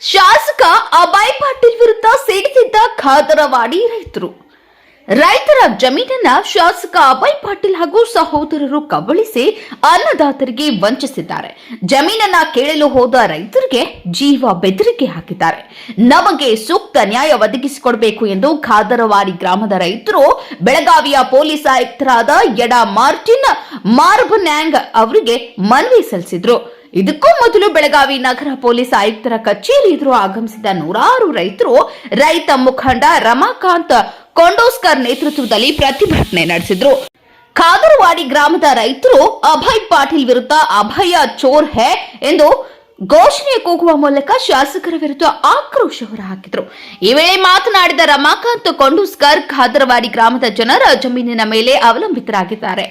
ಶಾಸಕ ಅಭಯ್ ಪಾಟೀಲ್ ವಿರುದ್ಧ ಸಿಡಿಸಿದ್ದ ಖಾದರವಾಡಿ ರೈತರು. ರೈತರ ಜಮೀನನ್ನ ಶಾಸಕ ಅಭಯ್ ಪಾಟೀಲ್ ಹಾಗೂ ಸಹೋದರರು ಕಬಳಿಸಿ ಅನ್ನದಾತರಿಗೆ ವಂಚಿಸಿದ್ದಾರೆ. ಜಮೀನನ್ನ ಕೇಳಲು ಹೋದ ರೈತರಿಗೆ ಜೀವ ಬೆದರಿಕೆ ಹಾಕಿದ್ದಾರೆ. ನಮಗೆ ಸೂಕ್ತ ನ್ಯಾಯ ಒದಗಿಸಿಕೊಡಬೇಕು ಎಂದು ಖಾದರವಾಡಿ ಗ್ರಾಮದ ರೈತರು, ಬೆಳಗಾವಿಯ ಪೊಲೀಸ್ ಆಯುಕ್ತರಾದ ಯಡಾ ಮಾರ್ಟಿನ್ ಮಾರ್ಬನ್ಯಾಂಗ್ ಅವರಿಗೆ ಮನವಿ ಸಲ್ಲಿಸಿದ್ರು. ಇದಕ್ಕೂ ಮೊದಲು ಬೆಳಗಾವಿ ನಗರ ಪೊಲೀಸ್ ಆಯುಕ್ತರ ಕಚೇರಿ ಎದುರು ಆಗಮಿಸಿದ ನೂರಾರು ರೈತರು ರೈತ ಮುಖಂಡ ರಮಾಕಾಂತ್ ಕೊಂಡೋಸ್ಕರ್ ನೇತೃತ್ವದಲ್ಲಿ ಪ್ರತಿಭಟನೆ ನಡೆಸಿದ್ರು. ಖಾದರವಾಡಿ ಗ್ರಾಮದ ರೈತರು ಅಭಯ್ ಪಾಟೀಲ್ ವಿರುದ್ಧ ಅಭಯ ಚೋರ್ ಹೇ ಎಂದು ಘೋಷಣೆ ಕೂಗುವ ಮೂಲಕ ಶಾಸಕರ ವಿರುದ್ಧ ಆಕ್ರೋಶ ಹೊರಹಾಕಿದ್ರು. ಈ ವೇಳೆ ಮಾತನಾಡಿದ ರಮಾಕಾಂತ್ ಕೊಂಡೂಸ್ಕರ್ ಖಾದರವಾಡಿ ಗ್ರಾಮದ ಜನರ ಜಮೀನಿನ ಮೇಲೆ ಅವಲಂಬಿತರಾಗಿದ್ದಾರೆ.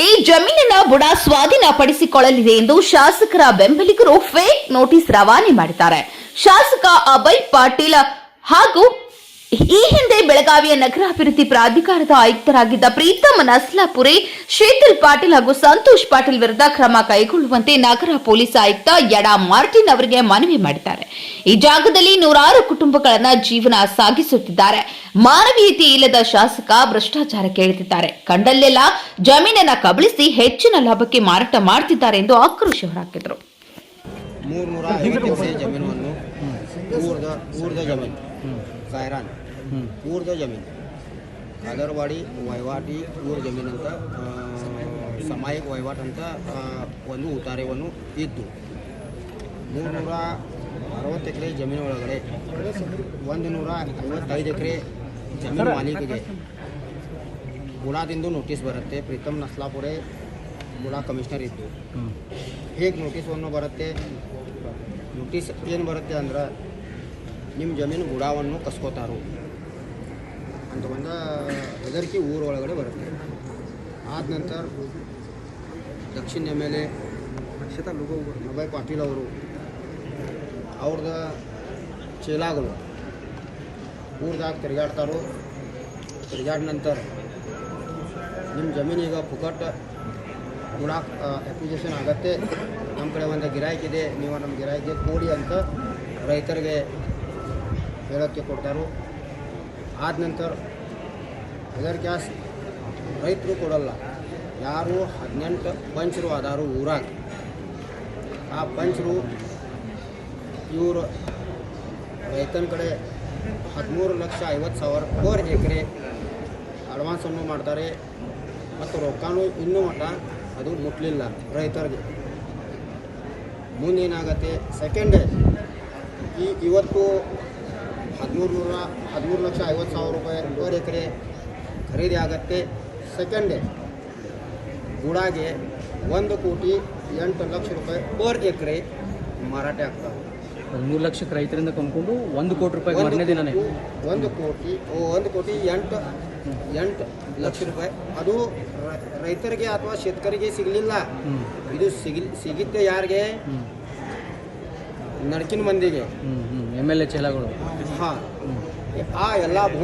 ಈ ಜಮೀನಿನ ಬುಡ ಸ್ವಾಧೀನ ಪಡಿಸಿಕೊಳ್ಳಲಿದೆ ಎಂದು ಶಾಸಕರ ಬೆಂಬಲಿಗರು ಫೇಕ್ ನೋಟಿಸ್ ರವಾನೆ ಮಾಡಿದ್ದಾರೆ. ಶಾಸಕ ಅಭಯ್ ಪಾಟೀಲ್ ಹಾಗೂ ಈ ಹಿಂದೆ ಬೆಳಗಾವಿಯ ನಗರಾಭಿವೃದ್ಧಿ ಪ್ರಾಧಿಕಾರದ ಆಯುಕ್ತರಾಗಿದ್ದ ಪ್ರೀತಮ್ ನಸ್ಲಾಪುರಿ, ಶೀತಲ್ ಪಾಟೀಲ್ ಹಾಗೂ ಸಂತೋಷ್ ಪಾಟೀಲ್ ವಿರುದ್ಧ ಕ್ರಮ ಕೈಗೊಳ್ಳುವಂತೆ ನಗರ ಪೊಲೀಸ್ ಆಯುಕ್ತ ಯಡಾ ಮಾರ್ಟಿನ್ ಅವರಿಗೆ ಮನವಿ ಮಾಡಿದ್ದಾರೆ. ಈ ಜಾಗದಲ್ಲಿ ನೂರಾರು ಕುಟುಂಬಗಳನ್ನ ಜೀವನ ಸಾಗಿಸುತ್ತಿದ್ದಾರೆ. ಮಾನವೀಯತೆ ಇಲ್ಲದ ಶಾಸಕ ಭ್ರಷ್ಟಾಚಾರ ಕೇಳುತ್ತಿದ್ದಾರೆ. ಕಂಡಲ್ಲೆಲ್ಲ ಜಮೀನನ್ನ ಕಬಳಿಸಿ ಹೆಚ್ಚಿನ ಲಾಭಕ್ಕೆ ಮಾರಾಟ ಮಾಡುತ್ತಿದ್ದಾರೆ ಎಂದು ಆಕ್ರೋಶ ಹೊರಹಾಕಿದರು. ಜಮೀನನ್ನು ಊರ್ದ ಊರ್ದ ಜಮೀನು ಕಾಯ್ರಾನ್ ಊರ್ದ ಜಮೀನು. ಕಾದರ್ವಾಡಿ ವಹಿವಾಟಿ ಊರ್ ಜಮೀನು ಅಂತ ಸಾಮಾಯಿಕ ವಹಿವಾಟು ಅಂತ ಒಂದು ಉತ್ತಾರ್ಯವನ್ನು ಇದ್ದು. ಮೂರುನೂರ ಅರವತ್ತು ಎಕರೆ ಜಮೀನು ಒಳಗಡೆ ಒಂದು ನೂರ ಐವತ್ತೈದು ಎಕರೆ ಜಮೀನು ಮಾಲೀಕಿಗೆ ಗುಣದಿಂದ ನೋಟಿಸ್ ಬರುತ್ತೆ. ಪ್ರೀತಮ್ ನಸ್ಲಾಪುರೆ ಗುಣ ಕಮಿಷನರ್ ಇದ್ದು. ಹೇಗೆ ನೋಟಿಸನ್ನು ಬರುತ್ತೆ? ನೋಟಿಸ್ ಏನು ಬರುತ್ತೆ ಅಂದ್ರೆ ನಿಮ್ಮ ಜಮೀನು ಗುಡಾವನ್ನು ಕಸ್ಕೋತಾರು. ಅಂತ ಒಂದು ಹೆದರಿಕೆ ಊರೊಳಗಡೆ ಬರುತ್ತೆ. ಆದ ನಂತರ ದಕ್ಷಿಣ M L A Abhay Patil ಅವರು ಅವ್ರದ ಚೇಲಾಗಳು ಊರ್ದಾಗ ತಿರುಗಾಡ್ತಾರೋ, ತಿರುಗಾಡ ನಂತರ ನಿಮ್ಮ ಜಮೀನೀಗ ಪುಕಟ್ ಗುಣಾಕ್ ಅಪ್ಲಿಕೇಶನ್ ಆಗತ್ತೆ. ನಮ್ಮ ಕಡೆ ಒಂದು ಗಿರಾಯ್ಕ್ ಇದೆ, ನೀವು ನಮ್ಮ ಗಿರಾಯ್ಗೆ ಕೊಡಿ ಅಂತ ರೈತರಿಗೆ ಹೇಳೋಕ್ಕೆ ಕೊಡ್ತಾರೋ, ಆದ ನಂತರ ಅದರ ಗ್ಯಾಸ್ ರೈತರು ಕೊಡಲ್ಲ. ಯಾರು ಹದಿನೆಂಟು ಪಂಚರು ಅದಾರು ಊರಾಗ. ಆ ಪಂಚರು ಇವರು ರೈತನ ಕಡೆ ಹದಿಮೂರು ಲಕ್ಷ ಐವತ್ತು ಸಾವಿರ ಪರ್ ಎಕರೆ ಅಡ್ವಾನ್ಸನ್ನು ಮಾಡ್ತಾರೆ. ಮತ್ತು ರೊಕ್ಕನೂ ಇನ್ನೂ ಮಟ್ಟ ಅದು ಮುಟ್ಲಿಲ್ಲ ರೈತರಿಗೆ. ಮುಂದೇನಾಗತ್ತೆ? ಸೆಕೆಂಡ್ ಈ ಇವತ್ತು ಹದಿಮೂರು ನೂರ ಹದಿಮೂರು ಲಕ್ಷ ಐವತ್ತು ಸಾವಿರ ರೂಪಾಯಿ ಎರಡೂವರೆ ಎಕರೆ ಖರೀದಿ ಆಗತ್ತೆ. ಸೆಕೆಂಡ್ ಗುಡಾಗೆ ಒಂದು ಕೋಟಿ ಎಂಟು ಲಕ್ಷ ರೂಪಾಯಿ ಪರ್ ಎಕರೆ ಮಾರಾಟ ಆಗ್ತವೆ ಮೂರು ಲಕ್ಷಕ್ಕೆ ರೈತರಿಂದ ಕೊಂಡ್ಕೊಂಡು ಒಂದು ಕೋಟಿ ರೂಪಾಯಿ ಒಂದು- ಮಾರನೇ ದಿನನೇ. ಒಂದು ಕೋಟಿ ಓ, ಒಂದು ಕೋಟಿ ಎಂಟು ಎಂಟು ಲಕ್ಷ ರೂಪಾಯಿ. ಅದು ರೈತರಿಗೆ ಅಥವಾ ಶೇತಕರಿಗೆ ಸಿಗಲಿಲ್ಲ. ಇದು ಸಿಗಿ ಸಿಗುತ್ತೆ ಯಾರಿಗೆ? ನಡಕಿನ ಮಂದಿಗೆ. ಹ್ಞೂ ಹ್ಞೂ ಎಂ ಎಲ್ ಎ ಚೇಲಾಗಳು. ಹಾಂ. ಆ ಎಲ್ಲ ಭೂಮಿ